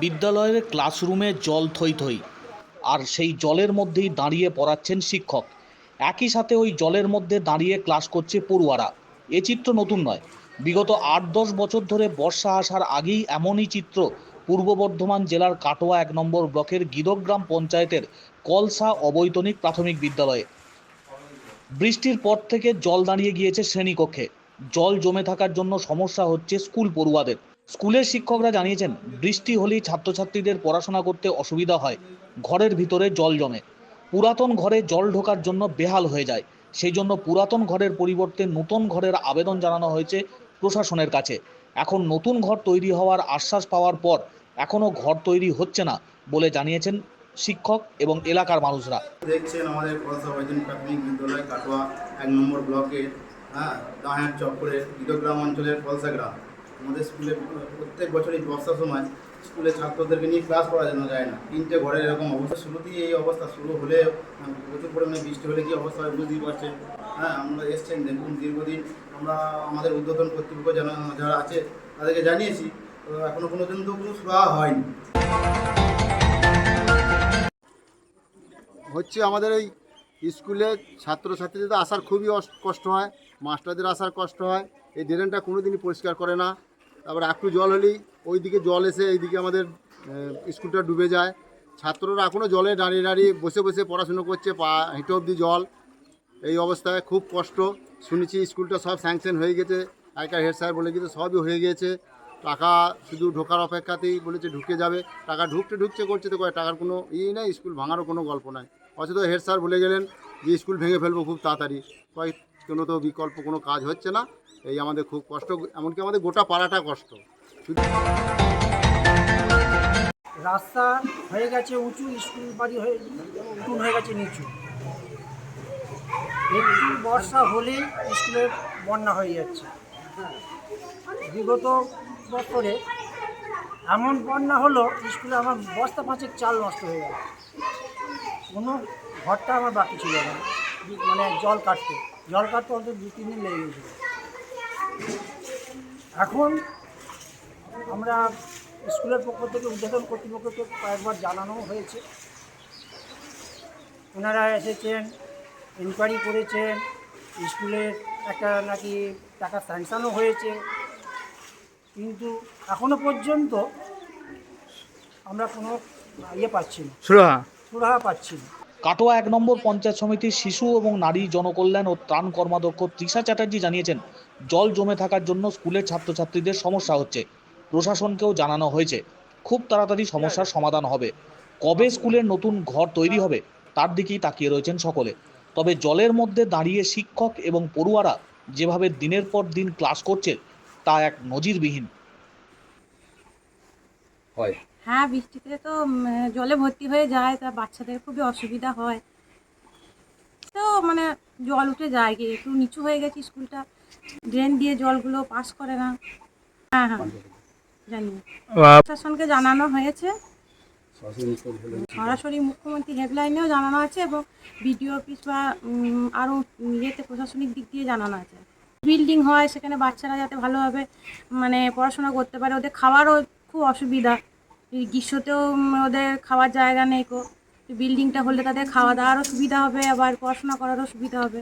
বিদ্যালয়ের ক্লাসরুমে জল থই থই, আর সেই জলের মধ্যেই দাঁড়িয়ে পড়াচ্ছেন শিক্ষক। একই সাথে ওই জলের মধ্যে দাঁড়িয়ে ক্লাস করছে পড়ুয়ারা। এ চিত্র নতুন নয়। বিগত আট দশ বছর ধরে বর্ষা আসার আগেই এমনই চিত্র পূর্ব বর্ধমান জেলার কাটোয়া এক নম্বর ব্লকের গিদগ্রাম পঞ্চায়েতের কলসা অবৈতনিক প্রাথমিক বিদ্যালয়ে। বৃষ্টির পর থেকে জল দাঁড়িয়ে গিয়েছে শ্রেণীকক্ষে। জল জমে থাকার জন্য সমস্যা হচ্ছে স্কুল পড়ুয়াদের। স্কুলের শিক্ষকরা জানিয়েছেন, বৃষ্টি হলেই ছাত্রছাত্রীদের পড়াশোনা করতে অসুবিধা হয়। ঘরের ভিতরে জল জমে। পুরাতন ঘরে জল ঢোকার জন্য বেহাল হয়ে যায়। সেই জন্য পুরাতন ঘরের পরিবর্তে নতুন ঘরের আবেদন জানানো হয়েছে প্রশাসনের কাছে। এখন নতুন ঘর তৈরি হওয়ার আশ্বাস পাওয়ার পর এখনও ঘর তৈরি হচ্ছে না বলে জানিয়েছেন শিক্ষক এবং এলাকার মানুষরা। দেখছেন আমাদের প্রাথমিক বিদ্যালয়, কাটোয়া, এক নম্বর ব্লকের হ্যাঁ দাহার চক্করের গীতগ্রাম অঞ্চলের কলসা গ্রাম। আমাদের স্কুলে প্রত্যেক বছরই বর্ষার সময় স্কুলে ছাত্রদেরকে নিয়ে ক্লাস করা যেন যায় না। তিনটে ঘরের এরকম অবস্থা। শুরুতেই এই অবস্থা। শুরু হলে আহ, প্রচুর পরিমাণে বৃষ্টি হলে কী অবস্থা হয় বুঝতেই পারছেন হ্যাঁ আমরা এসছেন দেখুন দীর্ঘদিন আমরা আমাদের উদ্বোধন কর্তৃপক্ষ যারা যারা আছে তাদেরকে জানিয়েছি। তো এখনও কোনো দিন তো কোনো সুরাহা হয়নি। হচ্ছে আমাদের এই স্কুলে ছাত্রছাত্রীদের আসার খুবই কষ্ট হয়। মাস্টারদের আসার কষ্ট হয়। এই ড্রেনটা কোনো দিনই পরিষ্কার করে না। তারপর একটু জল হলেই ওইদিকে জল এসে এইদিকে আমাদের স্কুলটা ডুবে যায়। ছাত্ররা এখনও জলে দাঁড়িয়ে দাঁড়িয়ে বসে বসে পড়াশুনো করছে, পা হেঁটে অবধি জল। এই অবস্থায় খুব কষ্ট। শুনেছি স্কুলটা সব স্যাংশন হয়ে গেছে। আগেকার হেড স্যার বলে গেছে, সবই হয়ে গিয়েছে টাকা শুধু ঢোকার অপেক্ষাতেই বলেছে ঢুকে যাবে। টাকা ঢুকতে ঢুকছে করছে তো কয়, টাকার কোনো ইয়ে নেই, স্কুল ভাঙারও কোনো গল্প নাই। অথচ হেড স্যার বলে গেলেন যে, স্কুল ভেঙে ফেলব খুব তাড়াতাড়ি। কয়, কোনো তো বিকল্প, কোনো কাজ হচ্ছে না। এই আমাদের খুব কষ্ট, এমনকি আমাদের গোটা পাড়াটা কষ্ট। রাস্তা হয়ে গেছে উঁচু, স্কুল বাড়ি হয়ে উঠুন হয়ে গেছে নিচু। একটু বর্ষা হলেই স্কুলের বন্যা হয়ে যাচ্ছে। বিগত বছরে এমন বন্যা হলো, স্কুলে আমার বস্তা পাঁচেক চাল নষ্ট হয়ে গেল। কোনো ঘরটা আমার বাকি ছিল না। মানে জল কাটতে জল কাটতে অন্তত দু তিন দিন লেগে গেছিল। এখন আমরা স্কুলের পক্ষ থেকে উদ্বোধন কর্তৃপক্ষকে কয়েকবার জানানো হয়েছে। ওনারা এসেছেন ইনকোয়ারি করেছেন স্কুলের একটা নাকি টাকা স্যাংশনও হয়েছে। কিন্তু এখনও পর্যন্ত আমরা কোনো ইয়ে পাচ্ছি না। সুরাহা? সুরাহা পাচ্ছি না। কাটোয়া এক নম্বর পঞ্চায়েত সমিতির শিশু এবং নারী জনকল্যাণ ও ত্রাণ কর্মাধ্যক্ষ তৃষা চ্যাটার্জি জানিয়েছেন, জল জমে থাকার জন্য স্কুলের ছাত্রছাত্রীদের সমস্যা হচ্ছে। প্রশাসনকেও জানানো হয়েছে, খুব তাড়াতাড়ি সমস্যার সমাধান হবে। কবে স্কুলের নতুন ঘর তৈরি হবে, তার দিকেই তাকিয়ে রয়েছেন সকলে। তবে জলের মধ্যে দাঁড়িয়ে শিক্ষক এবং পড়ুয়ারা যেভাবে দিনের পর দিন ক্লাস করছে, তা এক নজিরবিহীন। হ্যাঁ। বৃষ্টিতে তো জলে ভর্তি হয়ে যায় তা বাচ্চাদের খুবই অসুবিধা হয়। তো মানে জল উঠে যায় গিয়ে একটু নিচু হয়ে গেছে স্কুলটা। ড্রেন দিয়ে জলগুলো পাস করে না। হ্যাঁ হ্যাঁ জানি প্রশাসনকে জানানো হয়েছে। সরাসরি মুখ্যমন্ত্রী হেডলাইনেও জানানো আছে এবং বিডিও অফিস বা আরও ইয়েতে প্রশাসনিক দিক দিয়ে জানানো আছে। বিল্ডিং হয় সেখানে বাচ্চারা যাতে ভালোভাবে মানে পড়াশোনা করতে পারে ওদের খাওয়ারও খুব অসুবিধা। গ্রীষ্মতেও ওদের খাওয়ার জায়গা নেই কো বিল্ডিংটা হলে তাদের খাওয়া দাওয়ারও সুবিধা হবে, আবার পড়াশোনা করারও সুবিধা হবে।